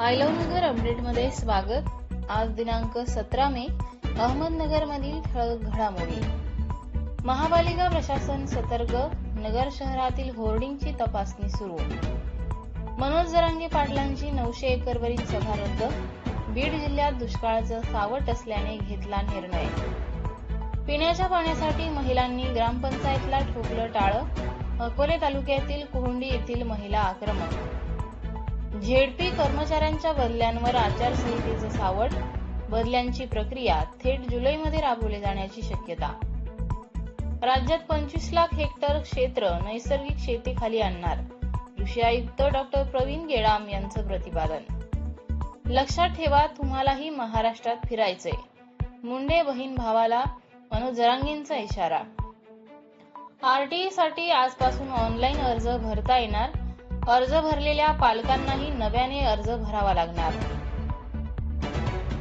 आयलवनगर अपडेटमध्ये स्वागत. आज दिनांक सतरा मे अहमदनगरमधील ठळक घडामोडी. महापालिका प्रशासन सतर्क नगर शहरातील होर्डिंगची तपासणी सुरू. मनोज जरांगे पाटलांची नऊशे एकरवरील सभा रद्द. बीड जिल्ह्यात दुष्काळाचं सावट असल्याने घेतला निर्णय. पिण्याच्या पाण्यासाठी महिलांनी ग्रामपंचायतला ठोकलं टाळं. अकोले तालुक्यातील कोहंडी येथील महिला आक्रमक. झेडपी कर्मचाऱ्यांच्या बदल्यांवर आचारसंहितेचं सावट बदल्यांची प्रक्रिया थेट जुलैमध्ये राबवली जाण्याची शक्यता. राज्यात पंचवीस लाख हेक्टर क्षेत्र नैसर्गिक शेतीखाली आणणार कृषी आयुक्त डॉक्टर प्रवीण गेडाम यांचं प्रतिपादन. लक्षात ठेवा तुम्हालाही महाराष्ट्रात फिरायचंय. मुंडे बहीण भावाला मनोज जरांगेंचा इशारा. आरटीई साठी आजपासून ऑनलाईन अर्ज भरता येणार अर्ज भरलेल्या पालकांनाही नव्याने अर्ज भरावा लागणार.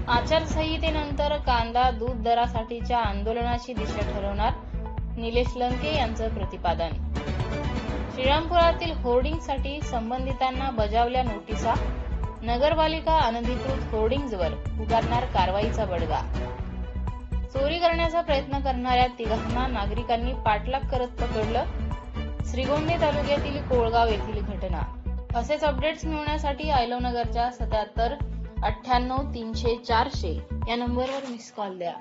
आचारसंहितेनंतर कांदा दूध दरासाठीच्या आंदोलनाची दिशा ठरवणार निलेश लंके यांचं प्रतिपादन. श्रीरामपुरातील होर्डिंगसाठी संबंधितांना बजावल्या नोटिसा नगरपालिका अनधिकृत होर्डिंग्जवर उगारणार कारवाईचा बडगा. चोरी करण्याचा प्रयत्न करणाऱ्या तिघांना नागरिकांनी पाठलाग करत पकडलं श्रीगोंदी तालुक्यातील कोळगाव येथील घटना. असेच अपडेट्स मिळवण्यासाठी आयलोनगरच्या सत्याहत्तर अठ्ठ्याण्णव तीनशे चारशे या नंबरवर मिस कॉल द्या.